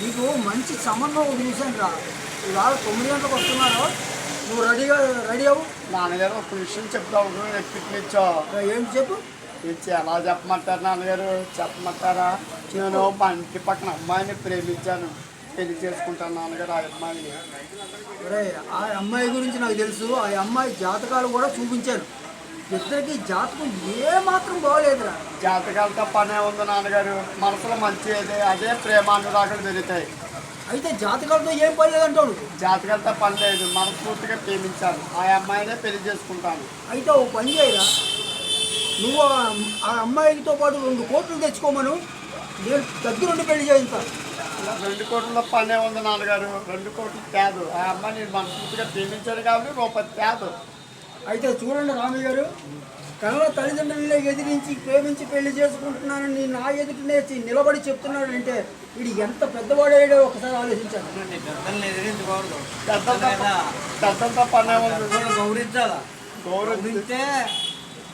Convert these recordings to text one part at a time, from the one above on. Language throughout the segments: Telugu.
నీకు మంచి సంబంధం ఒకటి చూశాను రా. ఇవాళ తొమ్మిది గంటలకు వస్తున్నారు? నువ్వు రెడీగా రెడీ అవ్వు. నాన్నగారు ఒక విషయం చెప్తావు రా, ఏంటి చెప్పు? ఇది ఎలా చెప్పమంటారు నాన్నగారు? చెప్పమంటారా? నేను మా ఇంటి పక్కన అమ్మాయిని ప్రేమించాను. పెళ్ళి చేసుకుంటాను నాన్నగారు ఆ అమ్మాయిని. అరే ఆ అమ్మాయి గురించి నాకు తెలుసు. ఆ అమ్మాయి జాతకాలు కూడా చూపించాను ఇద్దరికి జాతకం ఏ మాత్రం బాగోలేదురా. జాతకాలతో పనే ఉంది నాన్నగారు. మనసులో మంచి అదే అదే ప్రేమానురాగాలు పెరుగుతాయి. అయితే జాతకాలతో ఏం పని నువ్వు. జాతకాలతో పని లేదు. మనస్ఫూర్తిగా ప్రేమించాను ఆ అమ్మాయినే పెళ్ళి చేసుకుంటాను. అయితే ఓ పని చేయరా? నువ్వు ఆ- అమ్మాయితో పాటు రెండు కోట్లు తెచ్చుకోమను. నేను దగ్గరుండి పెళ్ళి చేయిస్తాను రెండు కోట్ల పనే ఉంది నాన్నగారు. రెండు కోట్లు తేదు. ఆ అమ్మాయి నేను మనస్ఫూర్తిగా ప్రేమించాను కాబట్టి రూపాయి తేదు. అయితే చూడండి రామయ్య గారు కళ్ళ తల్లిదండ్రులనే ఎదిరించి ప్రేమించి పెళ్ళి చేసుకుంటున్నానని నా ఎదుటినే నిలబడి చెప్తున్నాడంటే వీడు ఎంత పెద్దవాడయ్యాడో ఒకసారి ఆలోచించాను పెద్దల్ని ఎదిరించకూడదు పెద్దంతా పెద్దంతా పనే ఉంది పెద్దల్ని గౌరవించాలా? గౌరవ గౌరవించే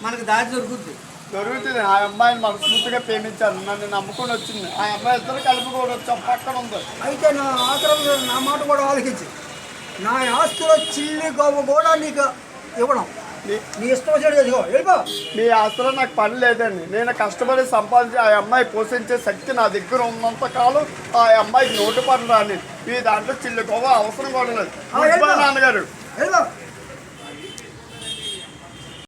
మనకు దారి దొరుకుద్ది. దొరుకుతుంది ఆ అమ్మాయిని మనస్ఫూర్తిగా ప్రేమించాను. నన్ను నమ్ముకొని వచ్చింది. ఆ అమ్మాయి ఇద్దరు కలిపి కూడా వచ్చాం. పక్కన ఉంది. అయితే నా ఆతరం నా మాట కూడా ఆలోచించి నా ఆస్తిలో చిల్లి గవ్వ కూడా నీకు ఇవ్వడం. నీ- ఇష్టం మీ ఆస్తిలో నాకు పని లేదండి. నేను కష్టపడి సంపాదించి ఆ అమ్మాయి పోషించే శక్తి నా దగ్గర ఉన్నంత కాలం ఆ అమ్మాయికి నోటు పని రాని. ఈ దాంట్లో చిల్లి గోవ అవసరం కూడా లేదు. నాన్నగారు.